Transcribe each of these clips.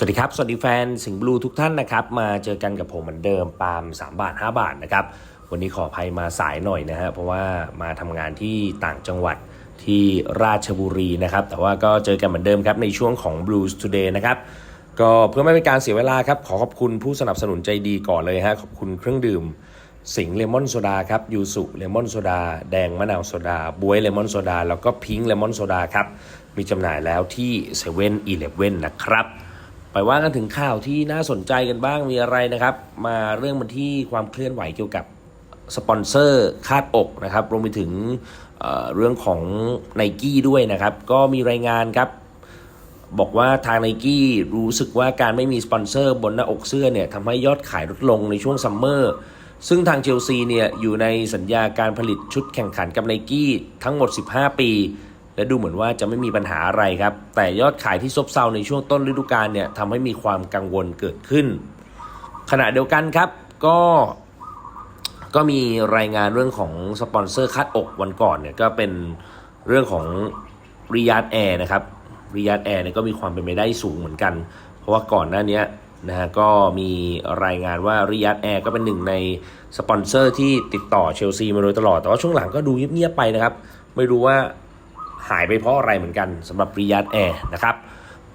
สวัสดีครับ สวัสดีแฟนสิงห์บลูทุกท่านนะครับ มาเจอกันกับผมเหมือนเดิมปาล์ม3 บาท 5 บาทนะครับ วันนี้ขออภัยมาสายหน่อยนะฮะเพราะว่ามาทำงานที่ต่างจังหวัดที่ราชบุรีนะครับ แต่ว่าก็เจอกันเหมือนเดิมครับในช่วงของ Blues Today นะครับ ก็เพื่อไม่เป็นการเสียเวลาครับ ขอขอบคุณผู้สนับสนุนใจดีก่อนเลยฮะขอบคุณเครื่องดื่ม สิงห์เลมอนโซดาครับยูสุเลมอนโซดาแดงมะนาวโซดาบวยเลมอนโซดาแล้วก็พิงค์เลมอนโซดาครับมีจำหน่ายแล้วที่7 e เ e ่ e อนะครับ ว่ากันถึงข่าวที่น่าสนใจกันบ้างมีอะไรนะครับ มาเรื่องมันที่ความเคลื่อนไหวเกี่ยวกับสปอนเซอร์คาดอกนะครับรวมไปถึงเเรื่องของไนกี้ด้วยนะครับ ก็มีรายงานครับบอกว่าทางไนกี้รู้สึกว่าการไม่มีสปอนเซอร์บนหน้าอกเสื้อเนี่ยทำให้ยอดขายลดลงในช่วงซัมเมอร์ซึ่งทางเชลซีเนี่ยอยู่ในสัญญาการผลิตชุดแข่งขันกับไนกี้ทั้งหมด 15 ปี และดูเหมือนว่าจะไม่มีปัญหาอะไรครับ แต่ยอดขายที่ซบเซาในช่วงต้นฤดูกาลเนี่ยทำให้มีความกังวลเกิดขึ้น ขณะเดียวกันครับก็ก็มีรายงานเรื่องของสปอนเซอร์คัดอกวันก่อนเนี่ยก็เป็นเรื่องของริยาดแอร์นะครับริยาดแอร์เนี่ยก็มีความเป็นไปได้สูงเหมือนกัน เพราะว่าก่อนหน้านี้นะฮะก็มีรายงานว่าริยาดแอร์ก็เป็นหนึ่งในสปอนเซอร์ที่ติดต่อเชลซีมาโดยตลอด แต่ว่าช่วงหลังก็ดูเงียบๆไปนะครับ ไม่รู้ว่า หายไปเพราะอะไรเหมือนกันสำหรับริยาดแอร์นะครับ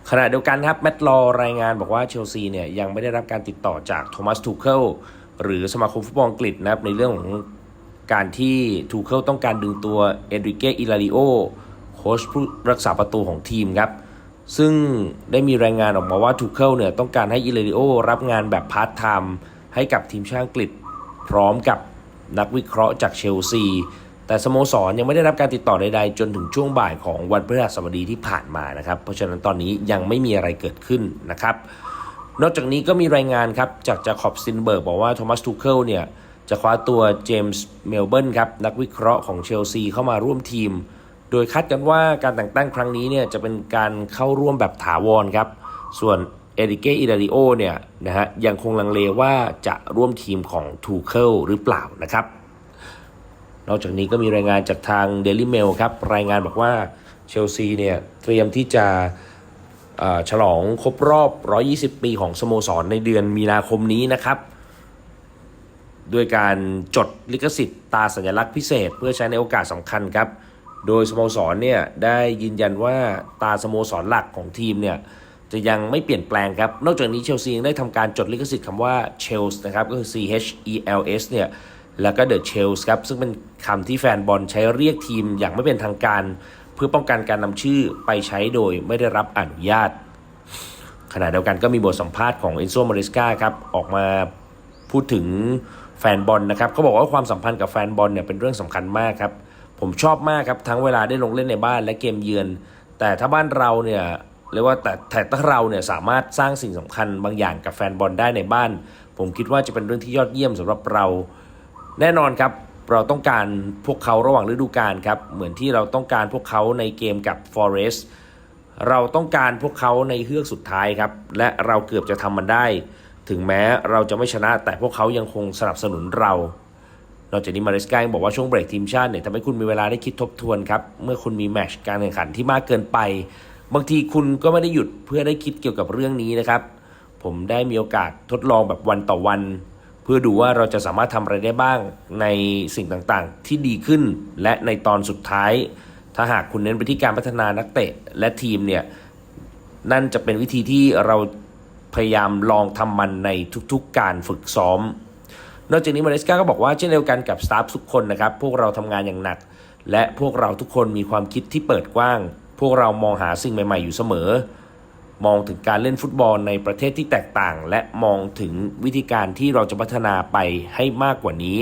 ขณะเดียวกันครับแมตลอรายงานบอกว่าเชลซีเนี่ยยังไม่ได้รับการติดต่อจากโทมัสทูเคิลหรือสมาคมฟุตบอลอังกฤษนะครับในเรื่องของการที่ทูเคิลต้องการดึงตัวเอนริเกอิลาริโอโค้ชผู้รักษาประตูของทีมครับซึ่งได้มีรายงานออกมาว่าทูเคิลเนี่ยต้องการให้อิลาริโอรับงานแบบพาร์ทไทม์ให้กับทีมชาติอังกฤษ พร้อมกับนักวิเคราะห์จากเชลซี แต่สโมสรยังไม่ได้รับการติดต่อใดๆ จนถึงช่วงบ่ายของวันพฤหัสบดีที่ผ่านมานะครับ เพราะฉะนั้นตอนนี้ยังไม่มีอะไรเกิดขึ้นนะครับ นอกจากนี้ก็มีรายงานครับจากจาคอบซินเบิร์กบอกว่าโทมัสทูเคิลเนี่ยจะคว้าตัวเจมส์เมลเบิร์นครับนักวิเคราะห์ของเชลซีเข้ามาร่วมทีม โดยคาดกันว่าการแต่งตั้งครั้งนี้เนี่ยจะเป็นการเข้าร่วมแบบถาวรครับ ส่วนเอริเกอิดาริโอเนี่ยนะฮะยังคงลังเลว่าจะร่วมทีมของทูเคิลหรือเปล่านะครับ นอกจากนี้ก็มีรายงานจากทาง Daily Mail ครับ รายงานบอกว่าเชลซีเนี่ยเตรียมที่จะฉลองครบรอบ 120 ปีของสโมสรในเดือนมีนาคมนี้นะครับ ด้วยการจดลิขสิทธิ์ตาสัญลักษณ์พิเศษ เพื่อใช้ในโอกาสสำคัญครับ โดยสโมสรเนี่ยได้ยืนยันว่าตาสโมสรหลักของทีมเนี่ยจะยังไม่เปลี่ยนแปลงครับ นอกจากนี้เชลซียังได้ทำการจดลิขสิทธิ์คำว่า Chels นะครับ ก็คือ C H E L S เนี่ย แล้วก็ The Chels ครับซึ่งเป็นคำที่แฟนบอลใช้เรียกทีมอย่างไม่เป็นทางการ เพื่อป้องกันการนำชื่อไปใช้โดยไม่ได้รับอนุญาต ขณะเดียวกันก็มีบทสัมภาษณ์ของเอนโซมาริสกาครับออกมาพูดถึงแฟนบอลนะครับเขาบอกว่าความสัมพันธ์กับแฟนบอลเนี่ยเป็นเรื่องสำคัญมากครับผมชอบมากครับทั้งเวลาได้ลงเล่นในบ้านและเกมเยือน แต่ถ้าบ้านเราเนี่ยเรียกว่าแต่แต่ถ้าเราเนี่ยสามารถสร้างสิ่งสำคัญบางอย่างกับแฟนบอลได้ในบ้าน ผมคิดว่าจะเป็นเรื่องที่ยอดเยี่ยมสำหรับเรา แน่นอนครับเราต้องการพวกเขาระหว่างฤดูกาลครับ เหมือนที่เราต้องการพวกเขาในเกมกับ Forest เราต้องการพวกเขาในเฮือกสุดท้ายครับ และเราเกือบจะทำมันได้ ถึงแม้เราจะไม่ชนะแต่พวกเขายังคงสนับสนุนเรา นอกจากนี้มาริสกายังบอกว่าช่วงเบรกทีมชาติเนี่ยทำให้คุณมีเวลาได้คิดทบทวนครับ เมื่อคุณมีแมชการแข่งขันที่มากเกินไป บางทีคุณก็ไม่ได้หยุดเพื่อได้คิดเกี่ยวกับเรื่องนี้นะครับ ผมได้มีโอกาสทดลองแบบวันต่อวัน เพื่อดูว่าเราจะสามารถทำอะไรได้บ้างในสิ่งต่างๆ ที่ดีขึ้น และในตอนสุดท้าย ถ้าหากคุณเน้นไปที่การพัฒนานักเตะและทีมเนี่ยนั่นจะเป็นวิธีที่เราพยายามลองทำมันในทุกๆการฝึกซ้อม นอกจากนี้มาริสกาก็บอกว่าเช่นเดียวกันกับสตาฟทุกคนนะครับ พวกเราทำงานอย่างหนัก และพวกเราทุกคนมีความคิดที่เปิดกว้าง พวกเรามองหาสิ่งใหม่ ๆ อยู่เสมอ มองถึงการเล่นฟุตบอลในประเทศที่แตกต่าง และมองถึงวิธีการที่เราจะพัฒนาไปให้มากกว่านี้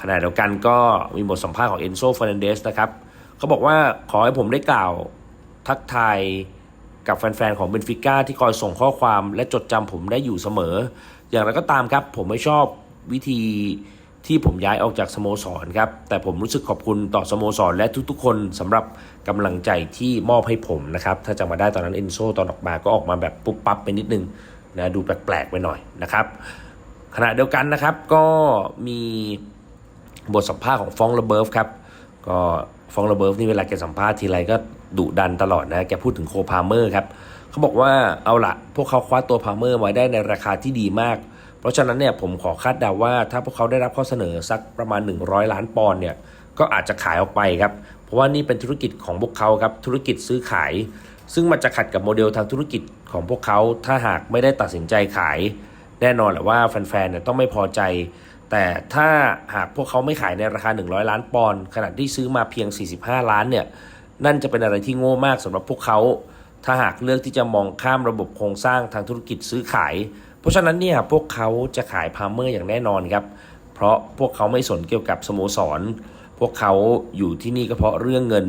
ขณะเดียวกันก็มีบทสัมภาษณ์ของเอนโซฟ r ร์นันเดสนะครับเขาบอกว่าขอให้ผมได้กล่าวทักทายกับแฟนๆ ของเบนฟิก้าที่คอยส่งข้อความและจดจำผมได้อยู่เสมอ อย่างไรก็ตามครับ ผมไม่ชอบวิธี ที่ผมย้ายออกจากสโมสรครับ แต่ผมรู้สึกขอบคุณต่อสโมสร และทุกๆ คนสำหรับกำลังใจที่มอบให้ผมนะครับ ถ้าจำมาได้ตอนนั้นเอนโซตอนออกมาก็ออกมาแบบปุ๊บปั๊บไปนิดนึงนะดูแปลกๆไปหน่อยนะครับ ขณะเดียวกันนะครับก็มีบทสัมภาษณ์ของฟองระเบิร์ฟครับ ก็ฟองระเบิร์ฟนี่เวลาแกสัมภาษณ์ทีไรก็ดุดันตลอดนะ แกพูดถึงโคพาเมอร์ครับเขาบอกว่าเอาละพวกเขาคว้าตัวพาเมอร์มาได้ในราคาที่ดีมาก เพราะฉะนั้นเนี่ยผมขอคาดเดาว่าถ้าพวกเขาได้รับข้อเสนอสักประมาณ 100 ล้านปอนด์เนี่ยก็อาจจะขายออกไปครับ เพราะว่านี่เป็นธุรกิจของพวกเขาครับธุรกิจซื้อขาย ซึ่งมันจะขัดกับโมเดลทางธุรกิจของพวกเขา ถ้าหากไม่ได้ตัดสินใจขาย แน่นอนแหละว่าแฟนๆเนี่ยต้องไม่พอใจ แต่ถ้าหากพวกเขาไม่ขายในราคา 100 ล้านปอนด์ขณะที่ซื้อมาเพียง 45 ล้านเนี่ยนั่นจะเป็นอะไรที่โง่มากสำหรับพวกเขา ถ้าหากเลือกที่จะมองข้ามระบบโครงสร้างทางธุรกิจซื้อขาย เพราะฉะนั้นเนี่ยพวกเขาจะขายพาเมอร์อย่างแน่นอนครับ เพราะพวกเขาไม่สนเกี่ยวกับสโมสร พวกเขาอยู่ที่นี่ก็เพราะเรื่องเงิน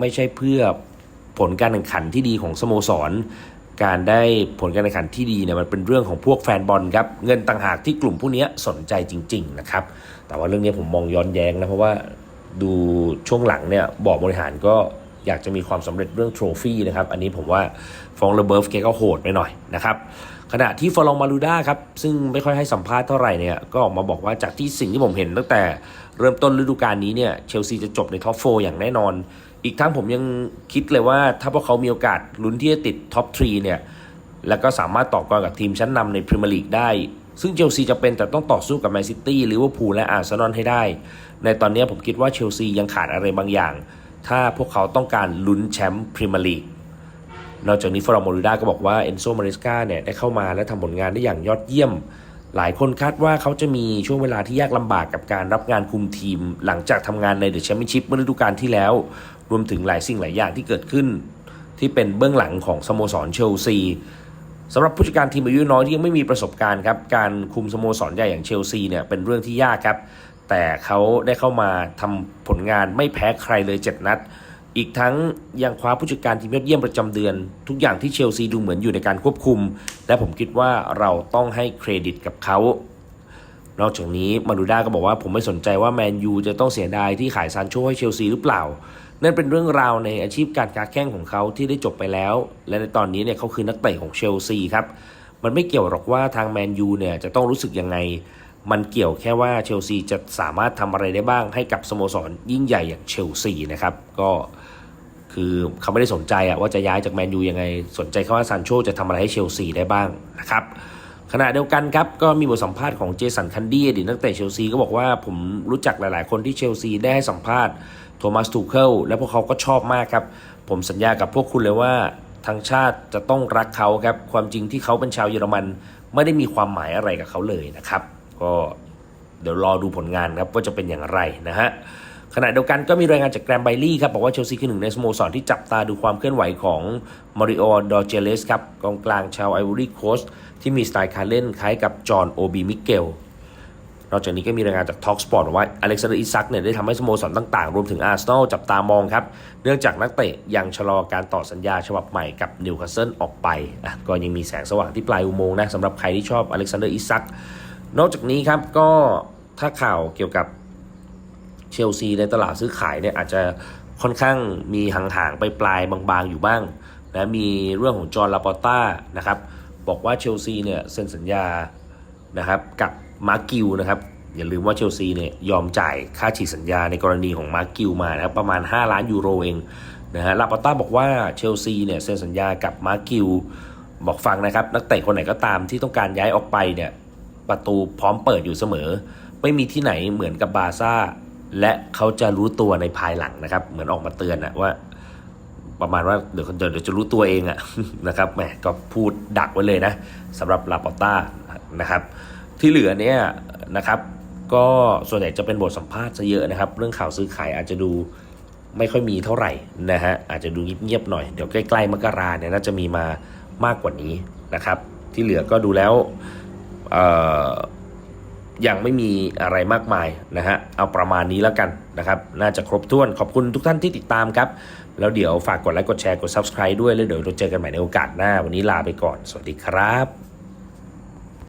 ไม่ใช่เพื่อผลการแข่งขันที่ดีของสโมสร การได้ผลการแข่งขันที่ดีเนี่ยมันเป็นเรื่องของพวกแฟนบอลครับ เงินต่างหากที่กลุ่มผู้นี้สนใจจริง ๆ นะครับ แต่ว่าเรื่องนี้ผมมองย้อนแย้งนะเพราะว่าดูช่วงหลังเนี่ยบอร์ดบริหารก็ อยากจะมีความสำเร็จเรื่องโทรฟี่นะครับ อันนี้ผมว่าฟองเลเบิร์ฟแกก็โหดไปหน่อยนะครับ ขณะที่ฟอลองมาลูด้าครับ ซึ่งไม่ค่อยให้สัมภาษณ์เท่าไหร่เนี่ย ก็ออกมาบอกว่าจากที่สิ่งที่ผมเห็นตั้งแต่เริ่มต้นฤดูกาลนี้เนี่ยเชลซีจะจบในท็อปโฟอย่างแน่นอน อีกทั้งผมยังคิดเลยว่าถ้าพวกเขามีโอกาสลุ้นที่จะติดท็อปทรีเนี่ยแล้วก็สามารถต่อกรกับทีมชั้นนำในพรีเมียร์ลีกได้ ซึ่งเชลซีจะเป็นแต่ต้องต่อสู้กับแมนซิตี้ลิเวอร์พูลและอาร์เซนอลให้ได้ ในตอนนี้ผมคิดว่าเชลซียังขาดอะไรบางอย่าง ถ้าพวกเขาต้องการลุ้นแชมป์พรีเมียร์ลีกนอกจากนี้ฟรอมโมริด้าก็บอกว่าเอนโซมาริสกาเนี่ยได้เข้ามาและทำผลงานได้อย่างยอดเยี่ยม หลายคนคาดว่าเขาจะมีช่วงเวลาที่ยากลำบากกับการรับงานคุมทีม หลังจากทำงานในเดอะแชมเปี้ยนชิพเมื่อฤดูกาลที่แล้ว รวมถึงหลายสิ่งหลายอย่างที่เกิดขึ้น ที่เป็นเบื้องหลังของสโมสรเชลซีสำหรับผู้จัดการทีมอายุน้อยที่ยังไม่มีประสบการณ์ครับการคุมสโมสรใหญ่อย่างเชลซีเนี่ยเป็นเรื่องที่ยากครับ แต่เขาได้เข้ามาทำผลงานไม่แพ้ใครเลย 7 นัด อีกทั้งยังคว้าผู้จัดการทีมยอดเยี่ยมประจำเดือน ทุกอย่างที่เชลซีดูเหมือนอยู่ในการควบคุม และผมคิดว่าเราต้องให้เครดิตกับเขา นอกจากนี้มาดูด้าก็บอกว่าผมไม่สนใจว่าแมนยูจะต้องเสียดายที่ขายซานโชให้เชลซีหรือเปล่า นั่นเป็นเรื่องราวในอาชีพการค้าแข่งของเขาที่ได้จบไปแล้ว และในตอนนี้เนี่ยเขาคือนักเตะของเชลซีครับมันไม่เกี่ยวหรอกว่าทางแมนยูเนี่ยจะต้องรู้สึกยังไง มันเกี่ยวแค่ว่าเชลซีจะสามารถทำอะไรได้บ้างให้กับสโมสรยิ่งใหญ่อย่างเชลซีนะครับก็คือเขาไม่ได้สนใจอะว่าจะย้ายจากแมนยูยังไง สนใจแค่ว่าซานโชจะทำอะไรให้เชลซีได้บ้างนะครับขณะเดียวกันครับ ก็มีบทสัมภาษณ์ของเจสันคันดี้อดีตนักเตะเชลซีก็บอกว่าผมรู้จักหลาย ๆ คนที่เชลซีได้ให้สัมภาษณ์โทมัสทูเคิลและพวกเขาก็ชอบมากครับ ผมสัญญากับพวกคุณเลยว่าทางชาติจะต้องรักเขาครับ ความจริงที่เขาเป็นชาวเยอรมัน ไม่ได้มีความหมายอะไรกับเขาเลยนะครับ ก็เดี๋ยวรอดูผลงานครับว่าจะเป็นอย่างไรนะฮะขณะเดียวกันก็มีรายงานจากแกรมไบลี่ครับ บอกว่าเชลซีคือหนึ่งในสโมสรที่จับตาดูความเคลื่อนไหวของมาริโอดอเจเลสครับกองกลางชาวไอวอรี่โคสต์ที่มีสไตล์การเล่นคล้ายกับจอห์นโอบีมิเกลนอกจากนี้ก็มีรายงานจาก Talk Sport ว่าอเล็กซานเดอร์อิซักเนี่ยได้ทำให้สโมสรต่างๆ รวมถึงอาร์เซนอลจับตามองครับ เนื่องจากนักเตะยังชะลอการต่อสัญญาฉบับใหม่กับนิวคาสเซิลออกไปก็ยังมีแสงสว่างที่ปลายอุโมงค์นะสำหรับใครที่ชอบอเล็กซานเดอร์อิซัก นอกจากนี้ครับก็ถ้าข่าวเกี่ยวกับเชลซีในตลาดซื้อขายเนี่ยอาจจะค่อนข้างมีห่างๆไปปลายบางๆอยู่บ้างนะมีเรื่องของจอร์ลาปอต้านะครับบอกว่าเชลซีเนี่ยเซ็นสัญญานะครับกับมาร์กิวนะครับอย่าลืมว่าเชลซีเนี่ยยอมจ่ายค่าฉีกสัญญาในกรณีของมาร์กิวมานะประมาณ 5 ล้านยูโรเองนะฮะลาปอต้าบอกว่าเชลซีเนี่ยเซ็นสัญญากับมาร์กิวบอกฟังนะครับ นักเตะคนไหนก็ตามที่ต้องการย้ายออกไปเนี่ย ประตูพร้อมเปิดอยู่เสมอ ไม่มีที่ไหนเหมือนกับบาซ่า และเขาจะรู้ตัวในภายหลังนะครับ เหมือนออกมาเตือนนะว่า ประมาณว่าเดี๋ยวเดี๋ยวเดี๋ยวจะรู้ตัวเองอะนะครับแหมก็พูดดักไว้เลยนะสำหรับลาปอต้านะครับ ที่เหลือเนี่ยนะครับ ก็ส่วนใหญ่จะเป็นบทสัมภาษณ์ซะเยอะนะครับ เรื่องข่าวซื้อขายอาจจะดูไม่ค่อยมีเท่าไหร่นะฮะอาจจะดูเงียบๆหน่อยเดี๋ยวใกล้ๆมกราเนี่ยน่าจะมีมามากกว่านี้นะครับ ที่เหลือก็ดูแล้ว ยังไม่มีอะไรมากมายนะฮะ เอาประมาณนี้แล้วกันนะครับ น่าจะครบถ้วน ขอบคุณทุกท่านที่ติดตามครับ แล้วเดี๋ยวฝากกดไลค์ กดแชร์ กด Subscribe ด้วย แล้วเดี๋ยวเราเจอกันใหม่ในโอกาสหน้า วันนี้ลาไปก่อน สวัสดีครับ